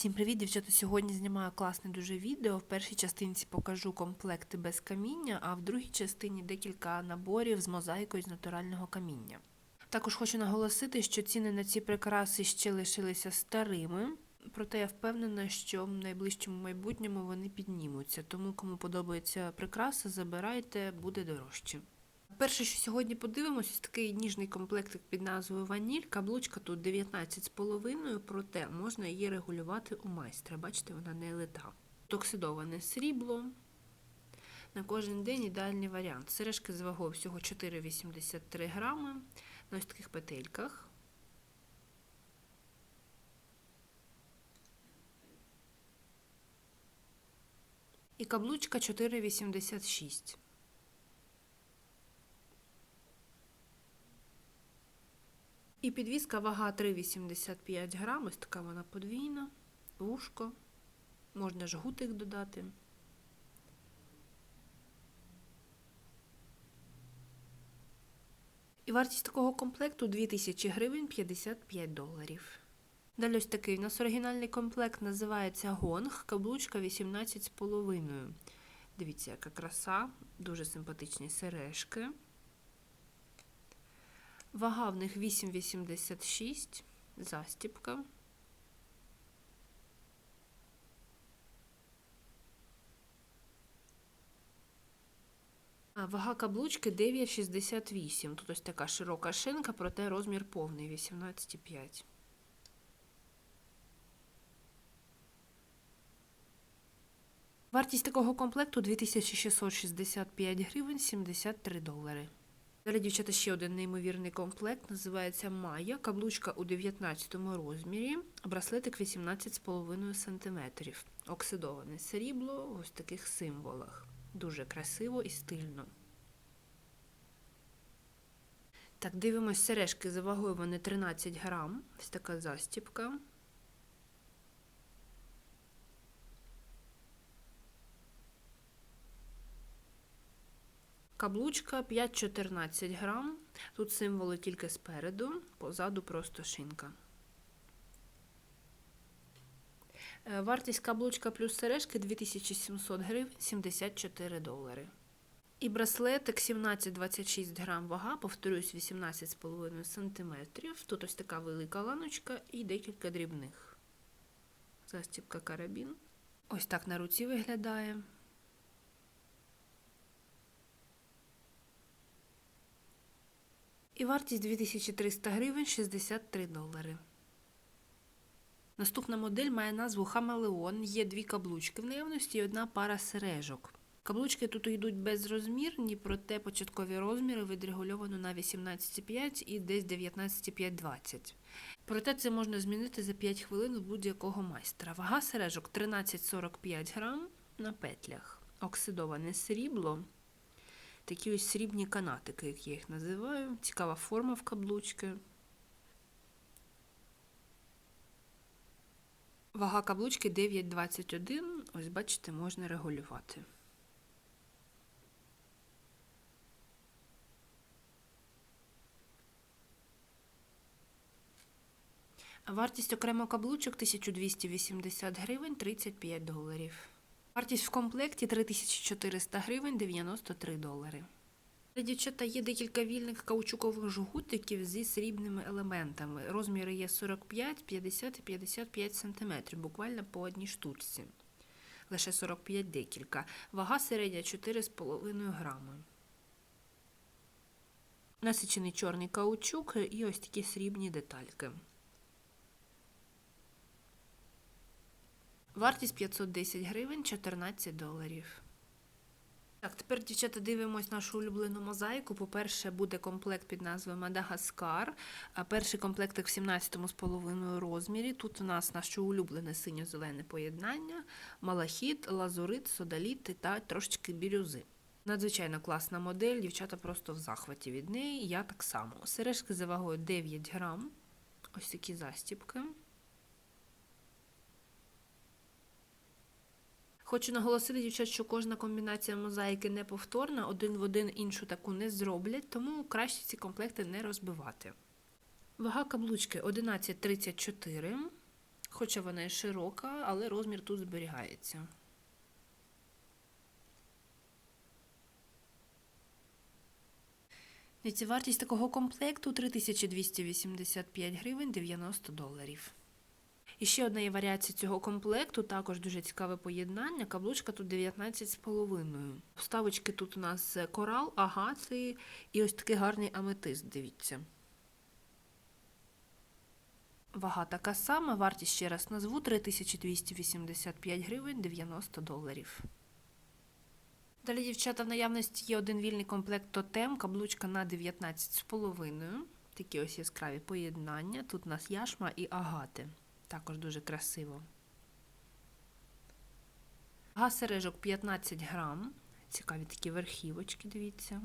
Всім привіт, дівчата! Сьогодні знімаю класне дуже відео. В першій частинці покажу комплекти без каміння, а в другій частині декілька наборів з мозаїкою з натурального каміння. Також хочу наголосити, що ціни на ці прикраси ще лишилися старими, проте я впевнена, що в найближчому майбутньому вони піднімуться. Тому, кому подобається прикраса, забирайте, буде дорожче. Перше, що сьогодні подивимося, ось такий ніжний комплектик під назвою Ваніль. Каблучка тут 19,5, проте можна її регулювати у майстра. Бачите, вона не лита. Токсидоване срібло. На кожен день ідеальний варіант. Сережки з вагою всього 4,83 грами на ось таких петельках. І каблучка 4,86. І підвіска вага 3,85 грам, ось така вона подвійна, вушко, можна жгутик додати. І вартість такого комплекту 2000 гривень 55 доларів. Далі ось такий у нас оригінальний комплект називається Гонг, каблучка 18,5. Дивіться, яка краса, дуже симпатичні сережки. Вага в них 8,86, застіпка. А вага каблучки 9,68. Тут ось така широка шинка, проте розмір повний 18,5. Вартість такого комплекту 2665 гривень 73 долари. Далі, дівчата, ще один неймовірний комплект. Називається Майя. Каблучка у 19 розмірі, браслетик 18,5 см. Оксидоване срібло в ось таких символах. Дуже красиво і стильно. Так, дивимось сережки за вагою вони 13 грам. Ось така застіпка. Каблучка 5-14 грам. Тут символи тільки спереду, позаду просто шинка. Е, Вартість каблучка плюс сережки 2700 гривень 74 долари. І браслетик 17-26 грам вага, повторюсь, 18,5 см. Тут ось така велика ланочка і декілька дрібних. Застібка карабін. Ось так на руці виглядає. І вартість 2300 гривень 63 долари. Наступна модель має назву Хамелеон. Є дві каблучки в наявності і одна пара сережок. Каблучки тут йдуть безрозмірні, проте початкові розміри відрегульовано на 18,5 і десь 19,5-20. Проте це можна змінити за 5 хвилин у будь-якого майстра. Вага сережок 13,45 грам на петлях. Оксидоване срібло. Такі ось срібні канатики, як я їх називаю. Цікава форма в каблучки. Вага каблучки 9,21. Ось, бачите, можна регулювати. Вартість окремо каблучок 1280 гривень 35 доларів. Вартість в комплекті 3400 гривень 93 долари. Для дівчата є декілька вільних каучукових жгутиків зі срібними елементами. Розміри є 45, 50 і 55 см, буквально по одній штучці. Лише 45 декілька. Вага середня 4,5 грами. Насичений чорний каучук і ось такі срібні детальки. Вартість 510 гривень 14 доларів. Так, тепер, дівчата, дивимось нашу улюблену мозаїку. По-перше, буде комплект під назвою Мадагаскар. Перший комплектик в 17,5 розмірі. Тут у нас наше улюблене синьо-зелене поєднання, малахіт, лазурит, содаліт та трошечки бірюзи. Надзвичайно класна модель, дівчата просто в захваті від неї. Я так само. Сережки за вагою 9 грам. Ось такі застіпки. Хочу наголосити, дівчат, що кожна комбінація мозаїки не повторна, один в один іншу таку не зроблять, тому краще ці комплекти не розбивати. Вага каблучки 11,34, Хоча вона і широка, але розмір тут зберігається. Вартість такого комплекту 3285 гривень 90 доларів. І ще одна є варіація цього комплекту, також дуже цікаве поєднання. Каблучка тут 19,5. Вставочки тут у нас корал, агати і ось такий гарний аметист, дивіться. Вага така сама, вартість ще раз назву 3285 гривень 90 доларів. Далі, дівчата, в наявності є один вільний комплект тотем, каблучка на 19,5. Такі ось яскраві поєднання. Тут у нас яшма і агати. Також дуже красиво. Гасережок сережок 15 грам. Цікаві такі верхівочки, дивіться.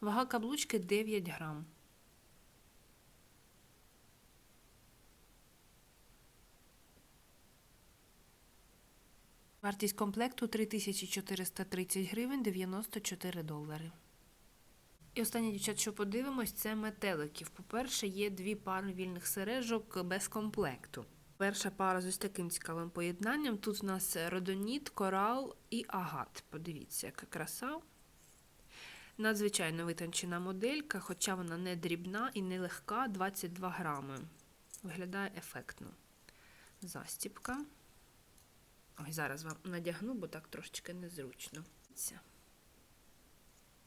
Вага каблучки 9 грам. Вартість комплекту 3430 гривень 94 долари. І останнє, дівчат, що подивимось, це метеликів. По-перше, є дві пари вільних сережок без комплекту. Перша пара з ось таким цікавим поєднанням. Тут у нас родоніт, корал і агат. Подивіться, яка краса. Надзвичайно витончена моделька, хоча вона не дрібна і не легка, 22 грами. Виглядає ефектно. Застіпка. Ой, зараз вам надягну, бо так трошечки незручно.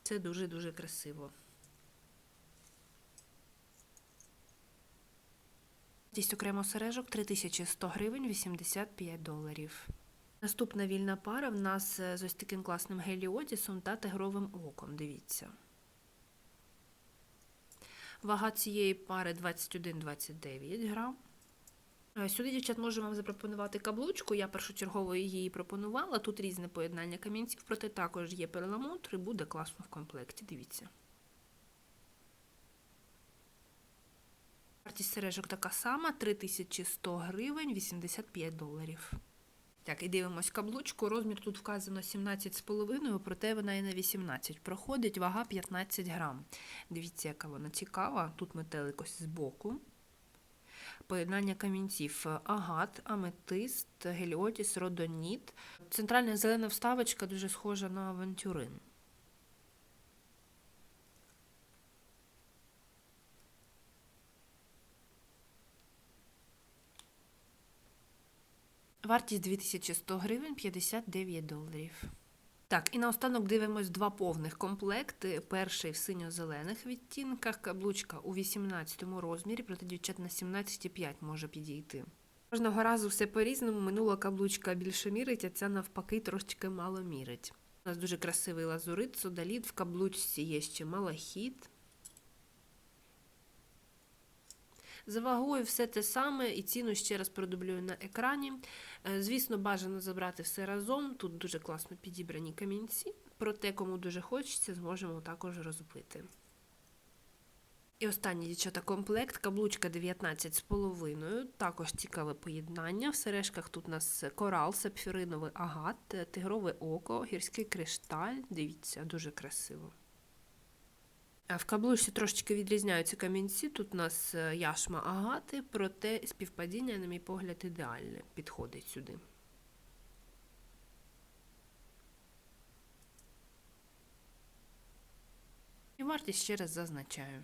Це дуже-дуже красиво. Вартість окремо сережок 3100 гривень 85 доларів. Наступна вільна пара в нас з ось таким класним геліотісом та тигровим оком. Дивіться. Вага цієї пари 21-29 грам. Сюди, дівчат, можу вам запропонувати каблучку. Я першочергово її пропонувала. Тут різне поєднання камінців, проте також є перламутр і буде класно в комплекті. Дивіться. Вартість сережок така сама: 3100 гривень 85 доларів. Так, і дивимось каблучку. Розмір тут вказано 17,5, проте вона і на 18 проходить, вага 15 грам. Дивіться, яка вона цікава. Тут метелик ось збоку. Поєднання камінців агат, аметист, геліотіс, родоніт. Центральна зелена вставочка дуже схожа на авантюрин. Вартість 2100 гривень 59 доларів. Так, і наостанок дивимось два повних комплекти. Перший в синьо-зелених відтінках, каблучка у 18 розмірі, проте дівчат на 17,5 може підійти. Кожного разу все по-різному, минула каблучка більше мірить, а ця навпаки трошечки мало мірить. У нас дуже красивий лазурит, содаліт, в каблучці є ще малахіт. За вагою все те саме, і ціну ще раз продублюю на екрані. Е, звісно, бажано забрати все разом. Тут дуже класно підібрані камінці, проте, кому дуже хочеться, зможемо також розбити. І останній дівчата комплект, каблучка 19,5. Також цікаве поєднання. В сережках тут у нас корал, сапфіриновий агат, тигрове око, гірський кришталь. Дивіться, дуже красиво. В каблучці трошечки відрізняються камінці. Тут у нас е, яшма агати, проте співпадіння, на мій погляд, ідеальне підходить сюди. І вартість ще раз зазначаю.